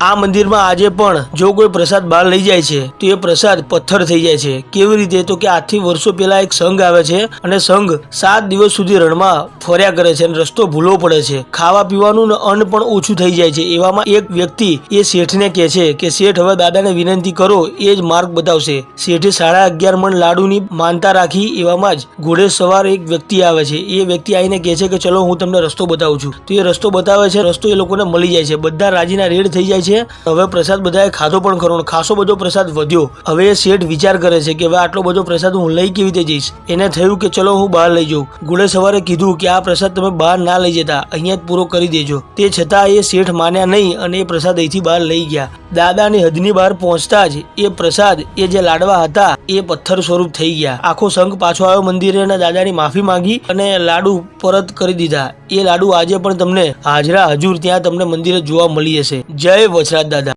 આ મંદિરમાં આજે પણ જો કોઈ પ્રસાદ બહાર લઈ જાય છે, તો એ પ્રસાદ પથ્થર થઈ જાય છે. કેવી રીતે? તો કે આજથી વર્ષો પહેલા એક સંઘ આવે છે અને સંઘ સાત દિવસ સુધી રણમાં ફર્યા કરે છે અને રસ્તો ભૂલવો પડે છે. ખાવા પીવાનું અન્ન પણ ઓછું થઈ જાય છે. એવામાં એક વ્યક્તિ એ શેઠને કહે છે કે, શેઠ, હવે દાદાને વિનંતી કરો, એ જ માર્ગ બતાવશે. શેઠે સાડા અગિયાર મણ લાડુની માનતા રાખી એવામાં જ ઘોડે સવાર એક વ્યક્તિ આવે છે. એ વ્યક્તિ આવીને કહે છે કે, ચલો, હું તમને રસ્તો બતાવું છું. તો એ રસ્તો બતાવે છે, રસ્તો એ લોકોને મળી જાય છે. બધા રાજીના રેડ થઈ જાય છે. હવે પ્રસાદ બધાએ ખાધો પણ ખરો, ખાસો બધો પ્રસાદ વધ્યો. હવે શેઠ વિચાર કરે છે કે હવે આટલો બધો પ્રસાદ હું લઈ કેવી રીતે જઈશ? એને થયું કે ચલો હું બહાર લઈ જાઉં. ગુડે સવારે કીધું કે આ પ્રસાદ તમે બહાર ના લઈ જતા, અહીંયા જ પૂરો કરી દેજો. તે છતાં એ શેઠ માન્યા નહીં અને એ પ્રસાદ અહીંથી બહાર લઈ ગયા. દાદાની હદની બહાર પહોંચતા જ એ પ્રસાદ, એ જે લાડવા હતા, એ પથ્થર સ્વરૂપ થઈ ગયા. આખો સંઘ પાછો આવ્યો મંદિરે અને દાદાની માફી માંગી અને લાડુ પરત કરી દીધા. એ લાડુ આજે પણ તમને હાજરા હજુર ત્યાં તમને મંદિરે જોવા મળી જશે. જય વચરાજ દાદા.